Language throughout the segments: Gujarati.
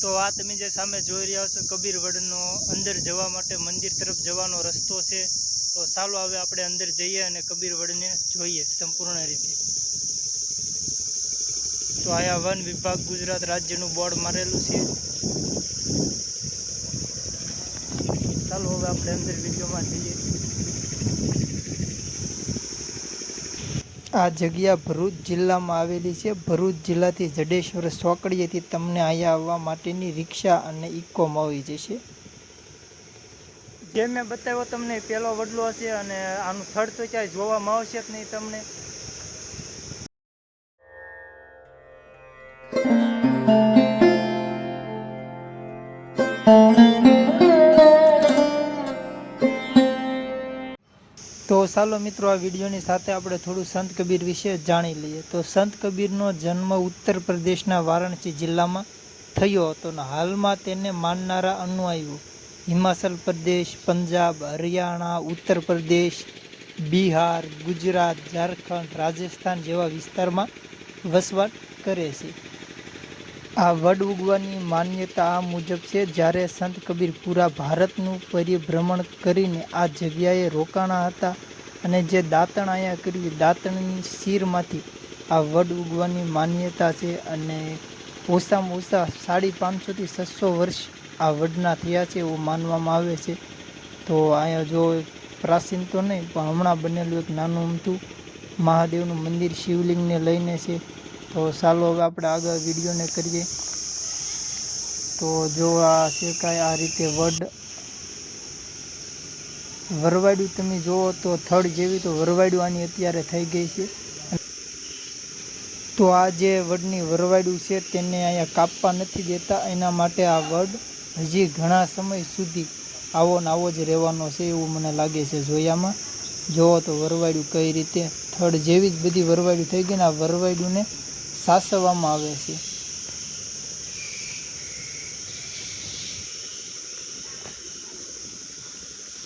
તો આ તમે જે સામે જોઈ રહ્યા છો, કબીરવડનો અંદર જવા માટે મંદિર તરફ જવાનો રસ્તો છે. તો ચાલો હવે આપણે અંદર જઈએ અને કબીરવડને જોઈએ સંપૂર્ણ રીતે. તો આયા વન વિભાગ ગુજરાત રાજ્યનું બોર્ડ મારેલું છે. ચાલો હવે આપણે અંદર વિડીયોમાં જઈએ. આ જગ્યા ભરૂચ જિલ્લામાં આવેલી છે. ભરૂચ જિલ્લાથી જડેશ્વર ચોકડીએથી તમને અહીંયા આવવા માટેની રિક્ષા અને ઇકો મળી જશે. જે મેં બતાવ્યો, તમને પહેલો વડલો હશે અને આનું થડ તો ક્યાંય જોવામાં આવશે જ નહીં તમને. તો ચાલો મિત્રો, આ વિડીયોની સાથે આપણે થોડું સંત કબીર વિશે જાણી લઈએ. તો સંત કબીરનો જન્મ ઉત્તર પ્રદેશના વારાણસી જિલ્લામાં થયો હતો અને હાલમાં તેને માનનારા અનુયાયીઓ હિમાચલ પ્રદેશ, પંજાબ, હરિયાણા, ઉત્તર પ્રદેશ, બિહાર, ગુજરાત, ઝારખંડ, રાજસ્થાન જેવા વિસ્તારમાં વસવાટ કરે છે. આ વડ ઉગવાની માન્યતા આ મુજબ છે. જ્યારે સંત કબીર પૂરા ભારતનું પરિભ્રમણ કરીને આ જગ્યાએ રોકાણા હતા અને જે દાંતણ અહીંયા કર્યું દાંતણની શીરમાંથી આ વડ ઉગવાની માન્યતા છે અને ઓછામાં ઓછા સાડી પાંચસોથી છસો વર્ષ આ વડના થયા છે એવું માનવામાં આવે છે. તો અહીંયા જો પ્રાચીન તો નહીં, પણ હમણાં બનેલું એક નાનું અમથું મહાદેવનું મંદિર શિવલિંગને લઈને છે. તો ચાલો હવે આપણે આગળ વિડીયોને કરીએ. તો જો આ શેકાય આ રીતે વડ વરવાડ્યું, તમે જુઓ તો થડ જેવી તો વરવાડ્યું આની અત્યારે થઈ ગઈ છે. તો આ જે વડની વરવાડ્યું છે તેને અહીંયા કાપવા નથી દેતા, એના માટે આ વડ હજી ઘણા સમય સુધી આવો ને આવો જ રહેવાનો છે એવું મને લાગે છે જોયામાં. જોવો તો વરવાડ્યું કઈ રીતે, થડ જેવી જ બધી વરવાડ્યું થઈ ગઈ ને આ વરવાડ્યુંને સાસવવામાં આવે છે.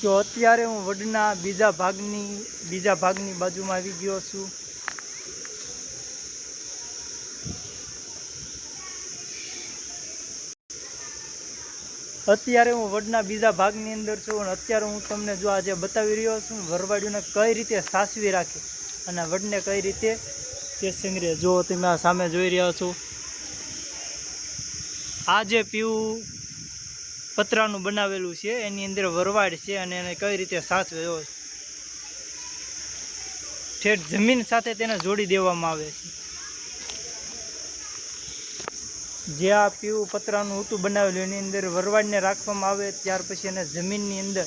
તો અત્યારે હું વડના બીજા ભાગની બીજા ભાગની બાજુમાં આવી ગયો છું. અત્યારે હું વડના બીજા ભાગની અંદર છું અને અત્યારે હું તમને જો આજે બતાવી રહ્યો છું, વરવાડીઓને કઈ રીતે સાસવી રાખે અને વડને કઈ રીતે તે સંગ્રહે જો તમે આ સામે જોઈ રહ્યા છો, આ જે પીવું પતરાનું બનાવેલું છે, એની અંદર વરવાડ છે અને એને કઈ રીતે સાચવે જો ઠેઠ જમીન સાથે તેને જોડી દેવામાં આવે છે. જે આ પીવું પતરાનું ઊંટું બનાવેલું, એની અંદર વરવાડને રાખવામાં આવે, ત્યાર પછી એને જમીનની અંદર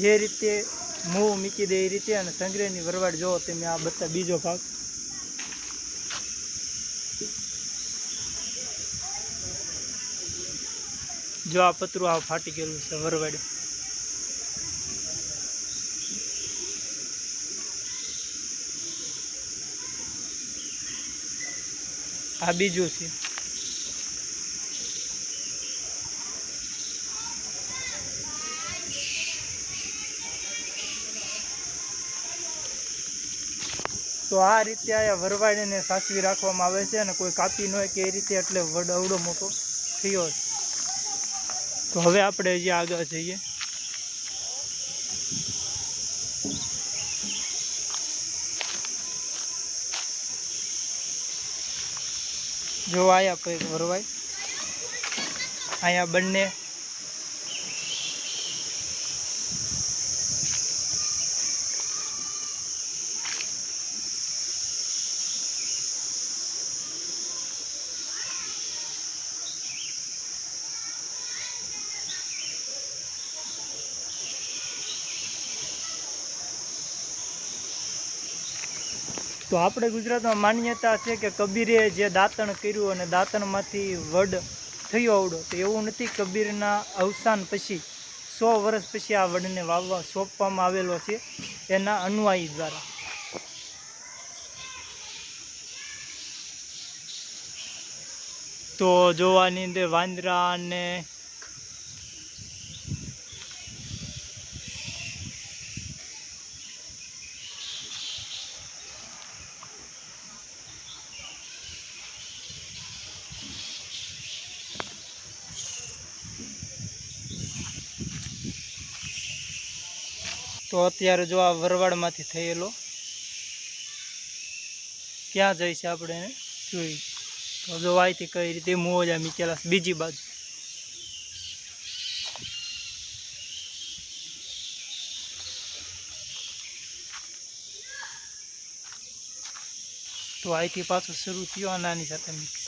જે રીતે મૂવ મૂકી દે એ રીતે અને સંગ્રહની વરવાડ જોવો તમે આ બધા બીજો ભાગ જો આ પતરું આ ફાટી ગયેલું છે વરવાડ. આ બીજું છે. તો આ રીતે આ વરવાડીને સાચવી રાખવામાં આવે છે અને કોઈ કાપી ન હોય કે એ રીતે એટલે વડ અવડો મોટો થયો છે. તો હવે આપણે અહીંયા આગળ જઈએ. જો આયા કંઈક વરવાય અહીંયા બંને તો આપણે ગુજરાતમાં માન્યતા છે કે કબીરે જે દાંતણ કર્યું અને દાંતણમાંથી વડ થયો આવડો, તો એવું નથી કબીરના અવસાન પછી, સો વર્ષ પછી આ વડને વાવવા સોંપવામાં આવેલો છે એના અનુયાયી દ્વારા. તો જોવાની અંદર વાંદરા અને તો અત્યારે જો આ વરવાડમાંથી થયેલો, ક્યાં જઈશ આપણે જોઈ. તો જો અહીંથી કઈ રીતે મોજા મીકેલા બીજી બાજુ. તો અહીંથી પાછો શરૂ થયો અને આની સાથે મિક્સ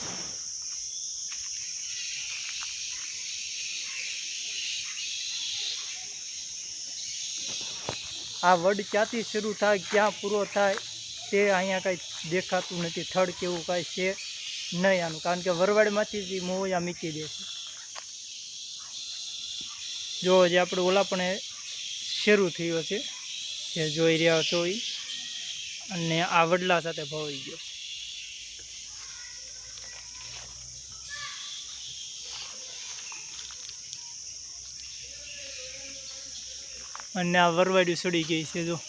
આ વડ ક્યાંથી શરૂ થાય, ક્યાં પૂરો થાય, તે અહીંયા કાંઈ દેખાતું નથી. થડ કેવું કાંઈ છે નહીં આનું, કારણ કે વરવાડમાંથી જ મોયા મૂકી દે છે. જો જે આપણે ઓલા પણ શરૂ થયો છે જે જોઈ રહ્યા છો એ અને આ વડલા સાથે ભવાઈ ગયો અને આ વરવાડ્યું સડી ગઈ છે, જો.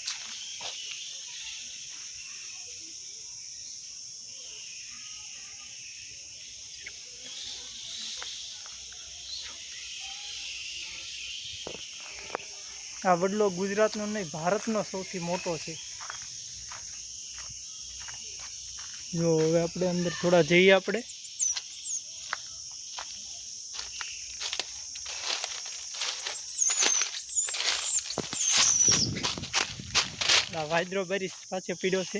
આ વડલો ગુજરાતનો નહીં, ભારતનો સૌથી મોટો છે. જો, હવે આપણે અંદર થોડા જઈએ આપણે. વાયદ્રો બરી પાછો પીડ્યો છે.